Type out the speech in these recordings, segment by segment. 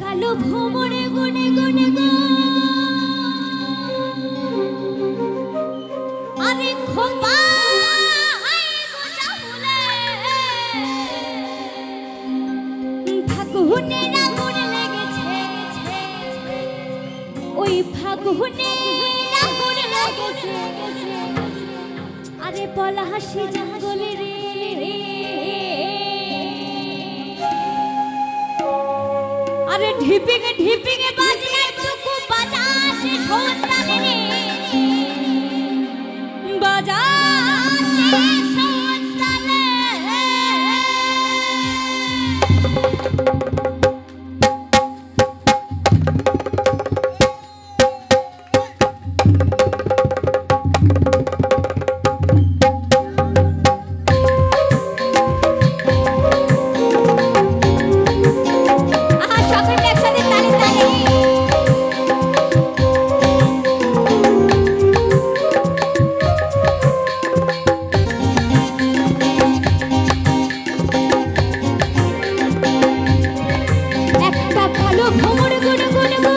কালো ভ্রমণে গুনে গুনে গো। আরে খোদা ফাগুনে আগুন লেগেছে ওই ফাগুনে আগুন লেগেছে। আরে পলাশি জঙ্গলে রে। अरे ढिपिंग ढिपिंग बजना चुकू बजा से होता गुन गुन गुन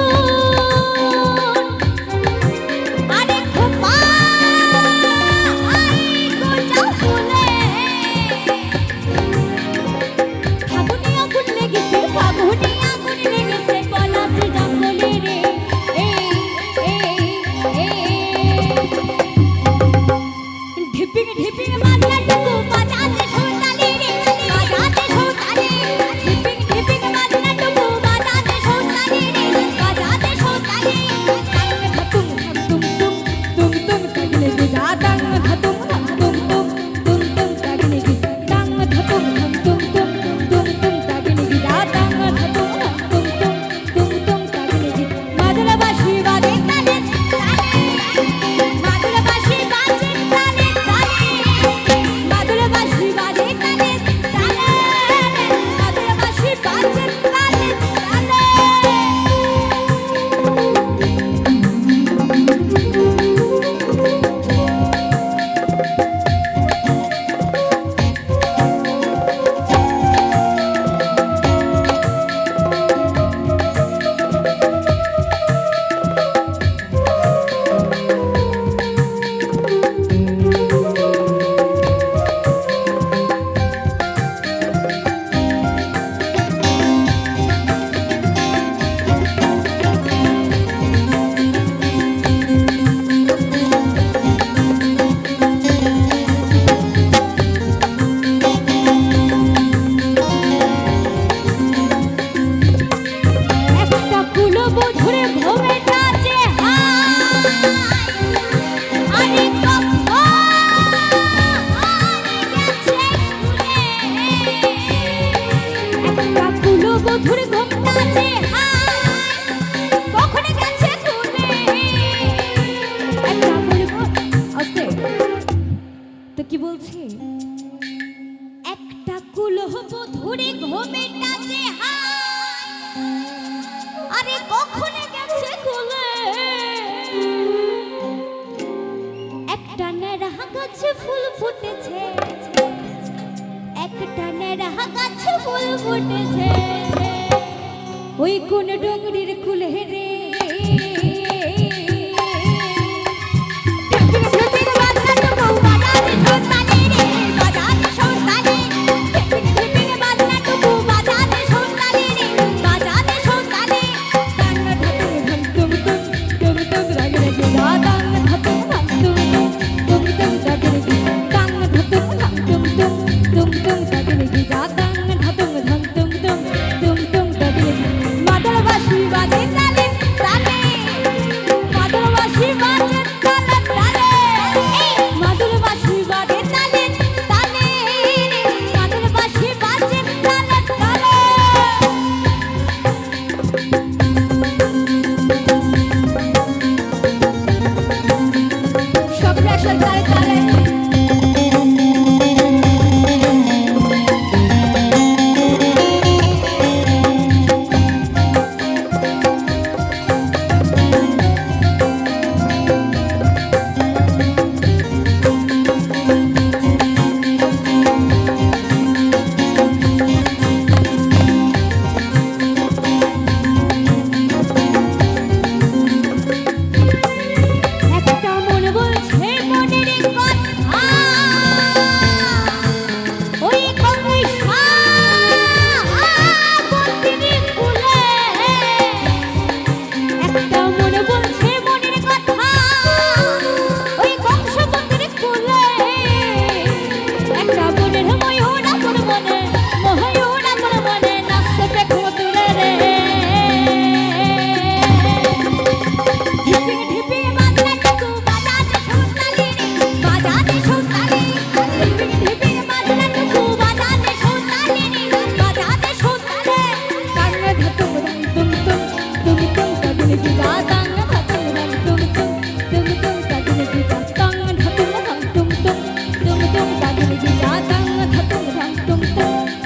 বলছে? একটা কুলহ ধরে ঘোমেটা যে আরে কখন গেছে কুলে? একটা নেড়া গাছে ফুল ফুটেছে, একটা নেড়া গাছে ফুল ফুটেছে। ওই কোন ডুঙ্গরির কুলহে রে tung ta tu ji cha tang tha tung tang tung tung